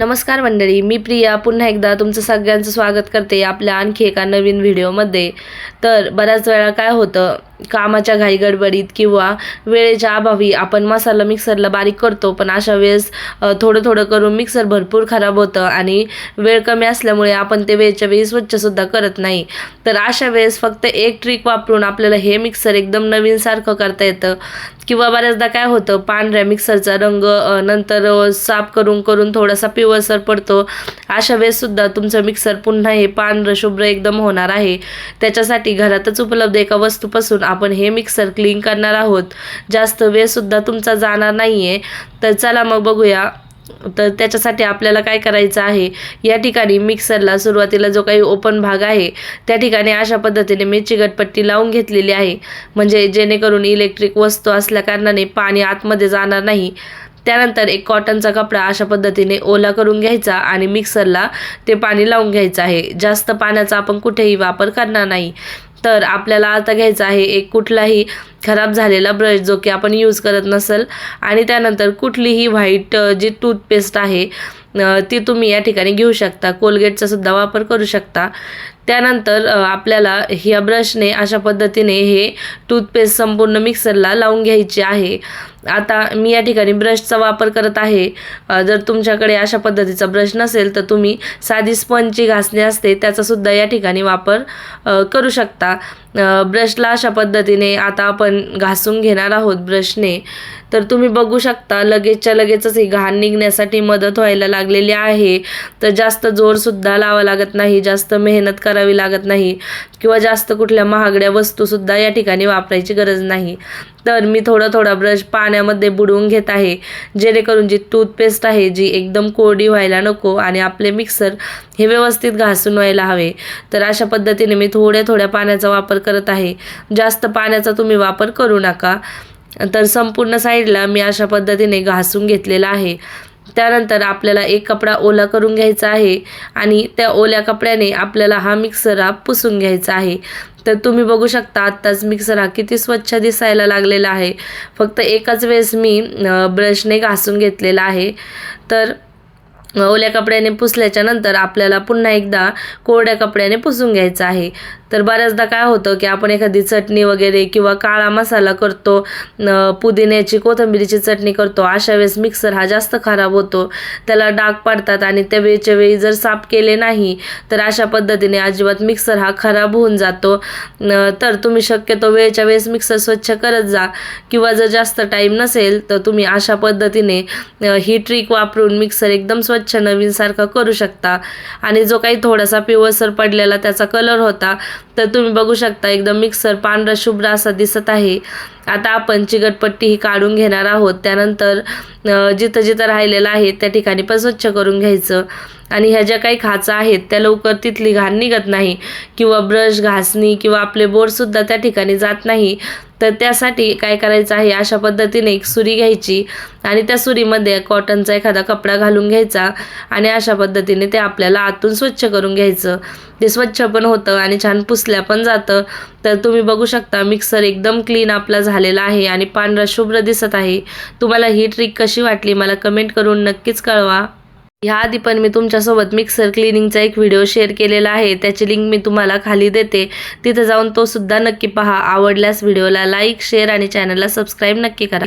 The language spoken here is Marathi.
नमस्कार मंडळी मी प्रिया. पुन्हा एकदा तुमचं सगळ्यांचं स्वागत करते आपल्या आणखी एका नवीन व्हिडिओमध्ये. तर बऱ्याच वेळा काय होतं कामाच्या घाईगडबडीत किंवा वेळेच्या अभावी आपण मसाला मिक्सरला बारीक करतो पण अशा वेळेस थोडं थोडं करून मिक्सर भरपूर खराब होतं आणि वेळ कमी असल्यामुळे आपण ते वेळच्या वेळी स्वच्छसुद्धा करत नाही. तर अशा वेळेस फक्त एक ट्रिक वापरून आपल्याला हे मिक्सर एकदम नवीनसारखं करता येतं. किंवा बऱ्याचदा काय होतं पांढऱ्या मिक्सरचा रंग नंतर साफ करून करून थोडासा पिवळसर पडतो. अशा वेळेससुद्धा तुमचं मिक्सर पुन्हा हे पांढरं शुभ्र एकदम होणार आहे. त्याच्यासाठी घरातच उपलब्ध एका वस्तूपासून आपण हे मिक्सर क्लीन करणार आहोत. जास्त वेळसुद्धा तुमचा जाणार नाही आहे तर चला मग बघूया. तर त्याच्यासाठी आपल्याला काय करायचं आहे? या ठिकाणी मिक्सरला सुरुवातीला जो काही ओपन भाग आहे त्या ठिकाणी अशा पद्धतीने मी चिकटपट्टी लावून घेतलेली आहे. म्हणजे जेणेकरून इलेक्ट्रिक वस्तू असल्याकारणाने पाणी आतमध्ये जाणार नाही. त्यानंतर एक कॉटनचा कपडा अशा पद्धतीने ओला करून घ्यायचा आणि मिक्सरला ते पाणी लावून घ्यायचं आहे. जास्त पाण्याचा आपण कुठेही वापर करणार नाही. तर आपल्याला आता घ्यायचा आहे एक कुठलाही खराब झालेला ब्रश जो की आपण यूज करत नसेल. आणि त्यानंतर कुठलीही व्हाईट जी टूथपेस्ट आहे ती तुम्ही या ठिकाणी घेऊ शकता. कोलगेटचा सुद्धा वापर करू शकता. त्यानंतर आपल्याला ह्या ब्रशने अशा पद्धतीने हे टूथपेस्ट संपूर्ण मिक्सरला लावून घ्यायची आहे. आता मी या ठिकाणी ब्रशचा वापर करत आहे. जर तुमच्याकडे अशा पद्धतीचा ब्रश नसेल तर तुम्ही साधी स्पंजची घासणी असते त्याचासुद्धा या ठिकाणी वापर करू शकता. ब्रशला अशा पद्धतीने आता आपण घासून घेणार आहोत ब्रशने. तर तुम्ही बघू शकता लगेचच्या लगेचच ही घाण निघण्यासाठी मदत व्हायला लागलेली आहे. तर जास्त जोरसुद्धा लावा लागत नाही जास्त मेहनत करावी लागत नाही किंवा जास्त कुठल्या महागड्या वस्तूसुद्धा या ठिकाणी वापरायची गरज नाही. तर मी थोडा थोडा ब्रश पाण्यामध्ये बुडवून घेत आहे. जेणेकरून जी टूथपेस्ट आहे जी एकदम कोरडी व्हायला नको आणि आपले मिक्सर हे व्यवस्थित घासून व्हायला हवे. तर अशा पद्धतीने मी थोड्या थोड्या पाण्याचा वापर करत आहे. जास्त पाण्याचा तुम्ही वापर करू नका. तर संपूर्ण साईडला मी अशा पद्धतीने घासून घेतलेला आहे. त्यानंतर आपल्याला एक कपडा ओला करून घ्यायचा आहे आणि त्या ओल्या कपड्याने आपल्याला हा मिक्सर हा पुसून घ्यायचा आहे. तर तुम्ही बघू शकता आत्ताच मिक्सर हा किती स्वच्छ दिसायला लागलेला आहे. फक्त एकाच वेळेस मी ब्रशने घासून घेतलेला आहे. तर ओल्या कपड्याने पुसल्याच्या नंतर आपल्याला पुन्हा एकदा कोरड्या कपड्याने पुसून घ्यायचं आहे. तर बऱ्याचदा काय होतं की आपण एखादी चटणी वगैरे किंवा काळा मसाला करतो पुदिन्याची कोथिंबिरीची चटणी करतो अशा वेळेस मिक्सर हा जास्त खराब होतो. त्याला डाग पडतात आणि त्या वेळच्या वेळी जर साफ केले नाही तर अशा पद्धतीने अजिबात मिक्सर हा खराब होऊन जातो. तर तुम्ही शक्यतो वेळच्या वेळेस मिक्सर स्वच्छ करत जा. किंवा जर जास्त टाईम नसेल तर तुम्ही अशा पद्धतीने ही ट्रिक वापरून मिक्सर एकदम स्वच्छ नवीनसारखा करू शकता. आणि जो काही थोडासा पिवळसर पडलेला त्याचा कलर होता तर तुम्ही बघू शकता एकदम मिक्सर पांढरा शुभ्र असा दिसत आहे. आता आपण चिकटपट्टी ही काढून घेणार आहोत. त्यानंतर जिथं जिथं राहिलेलं आहे त्या ठिकाणी पण स्वच्छ करून घ्यायचं. आणि ह्या ज्या काही खाचा आहेत त्या लवकर तिथली घाण निघत नाही. किंवा ब्रश घासणी किंवा आपले बोर्डसुद्धा त्या ठिकाणी जात नाही. तर त्यासाठी काय करायचं आहे? अशा पद्धतीने एक सुरी घ्यायची आणि त्या सुरीमध्ये कॉटनचा एखादा कपडा घालून घ्यायचा आणि अशा पद्धतीने ते आपल्याला आतून स्वच्छ करून घ्यायचं. ते स्वच्छ पण होतं आणि छान पुसल्या पण जातं. तर तुम्ही बघू शकता मिक्सर एकदम क्लीन आपला झालेला आहे आणि पांढरा शुभ्र दिसत आहे. तुम्हाला ही ट्रिक कशी वाटली? मला कमेंट करून नक्कीच कळवा. ह्याआधी पण मी तुमच्यासोबत मिक्सर क्लिनिंगचा एक व्हिडिओ शेअर केलेला आहे. त्याची लिंक मी तुम्हाला खाली देते. तिथं जाऊन तो सुद्धा नक्की पहा. आवडल्यास व्हिडिओला लाईक शेअर आणि चॅनलला सबस्क्राईब नक्की करा.